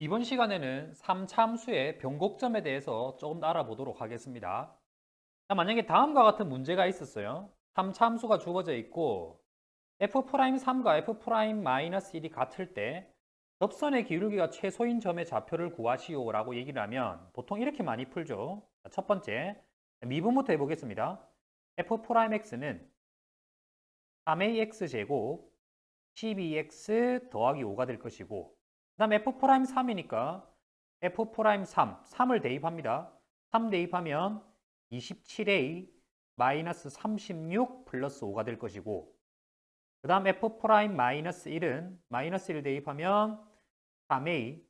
이번 시간에는 3차함수의 변곡점에 대해서 조금 더 알아보도록 하겠습니다. 자, 만약에 다음과 같은 문제가 있었어요. 3차함수가 주어져 있고 f'3과 f'-1이 같을 때 접선의 기울기가 최소인 점의 좌표를 구하시오 라고 얘기를 하면 보통 이렇게 많이 풀죠. 자, 첫 번째, 미분부터 해보겠습니다. f'x는 3ax 제곱 12x 더하기 5가 될 것이고 그 다음 f'3이니까 f'3, 3을 대입합니다. 3 대입하면 27a 마이너스 36 플러스 5가 될 것이고 그 다음 f' 마이너스 1은 마이너스 1 대입하면 3a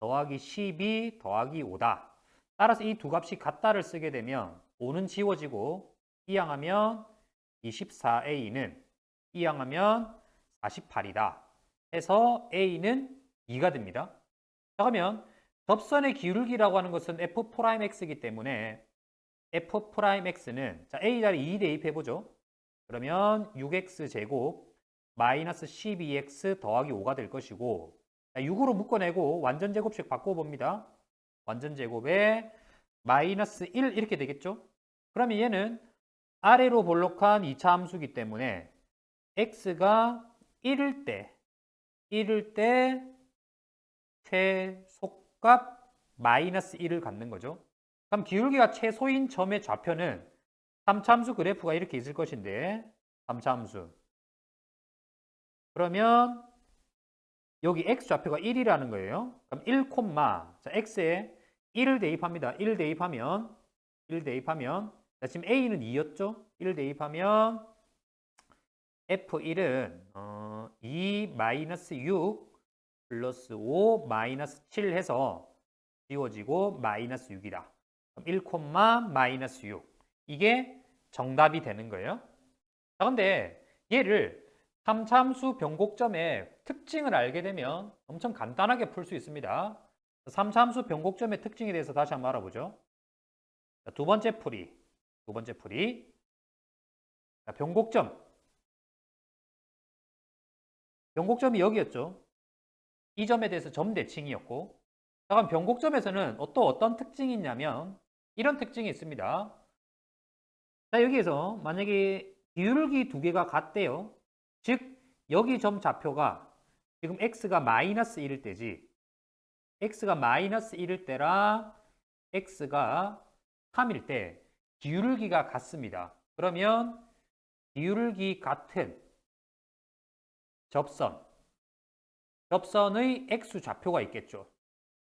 더하기 12 더하기 5다. 따라서 이 두 값이 같다를 쓰게 되면 5는 지워지고 이항하면 24a는 이항하면 48이다. 해서 a는 2가 됩니다. 자, 그러면 접선의 기울기라고 하는 것은 f'x이기 때문에 f'x는 자, a 자리 2 대입해 보죠. 그러면 6x 제곱 마이너스 12x 더하기 5가 될 것이고 자, 6으로 묶어내고 완전 제곱식 바꿔봅니다. 완전 제곱에 마이너스 1 이렇게 되겠죠? 그러면 얘는 아래로 볼록한 2차 함수기 때문에 x가 1일 때 1일 때 최소값 마이너스 1을 갖는 거죠. 그럼 기울기가 최소인 점의 좌표는 3차함수 그래프가 이렇게 있을 것인데 3차함수 그러면 여기 x 좌표가 1이라는 거예요. 그럼 1, 자, x에 1을 대입합니다. 1 대입하면 1 대입하면 자, 지금 a는 2였죠? 1 대입하면 f1은 어, 2 마이너스 6 플러스 5 마이너스 7 해서 지워지고 마이너스 6이다. 그럼 1, 마이너스 6 이게 정답이 되는 거예요. 자, 근데 얘를 3참수 변곡점의 특징을 알게 되면 엄청 간단하게 풀 수 있습니다. 3참수 변곡점의 특징에 대해서 다시 한번 알아보죠. 자, 두 번째 풀이, 두 번째 풀이. 자, 변곡점. 변곡점이 여기였죠. 이 점에 대해서 점 대칭이었고 자, 그럼 변곡점에서는 또 어떤 특징이 있냐면 이런 특징이 있습니다. 자, 여기에서 만약에 기울기 두 개가 같대요. 즉, 여기 점 좌표가 지금 x가 마이너스 1일 때지 x가 마이너스 1일 때라 x가 3일 때 기울기가 같습니다. 그러면 기울기 같은 접선. 접선의 x 좌표가 있겠죠.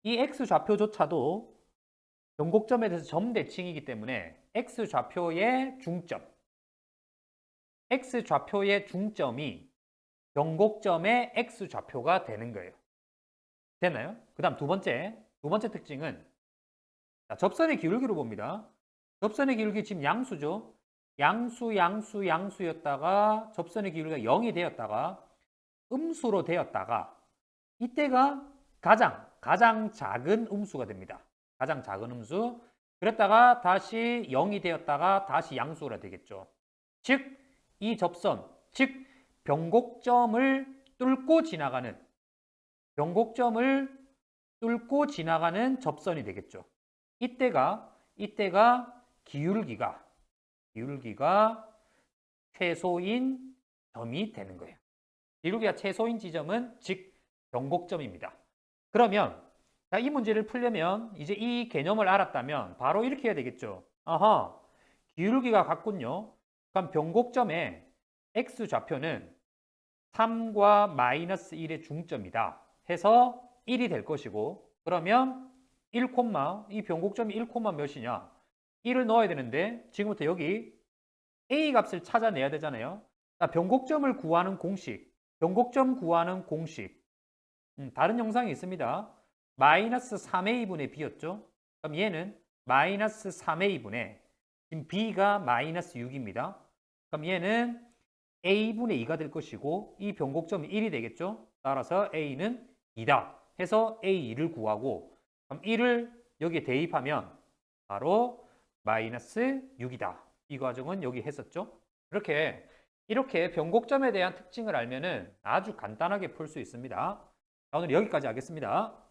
이 x 좌표조차도 변곡점에 대해서 점 대칭이기 때문에 x 좌표의 중점, x 좌표의 중점이 변곡점의 x 좌표가 되는 거예요. 됐나요? 그 다음 두 번째, 두 번째 특징은 자, 접선의 기울기로 봅니다. 접선의 기울기 지금 양수죠. 양수, 양수, 양수였다가 접선의 기울기가 0이 되었다가 음수로 되었다가 이때가 가장 가장 작은 음수가 됩니다. 가장 작은 음수. 그랬다가 다시 0이 되었다가 다시 양수가 되겠죠. 즉 이 접선, 즉 변곡점을 뚫고 지나가는 변곡점을 뚫고 지나가는 접선이 되겠죠. 이때가 이때가 기울기가 기울기가 최소인 점이 되는 거예요. 기울기가 최소인 지점은 즉 변곡점입니다. 그러면 자, 이 문제를 풀려면 이제 이 개념을 알았다면 바로 이렇게 해야 되겠죠. 아하, 기울기가 같군요. 그럼 변곡점의 x 좌표는 3과 마이너스 1의 중점이다. 해서 1이 될 것이고 그러면 1, 이 변곡점이 1, 몇이냐? 1을 넣어야 되는데 지금부터 여기 a 값을 찾아내야 되잖아요. 자, 변곡점을 구하는 공식 변곡점 구하는 공식 음, 다른 영상이 있습니다. 마이너스 3a분의 b였죠. 그럼 얘는 마이너스 3a분의 지금 b가 마이너스 6입니다. 그럼 얘는 a분의 2가 될 것이고 이 변곡점이 1이 되겠죠. 따라서 a는 2다 해서 a2를 구하고 그럼 1을 여기에 대입하면 바로 마이너스 6이다. 이 과정은 여기 했었죠. 이렇게 이렇게 변곡점에 대한 특징을 알면 아주 간단하게 풀 수 있습니다. 오늘 여기까지 하겠습니다.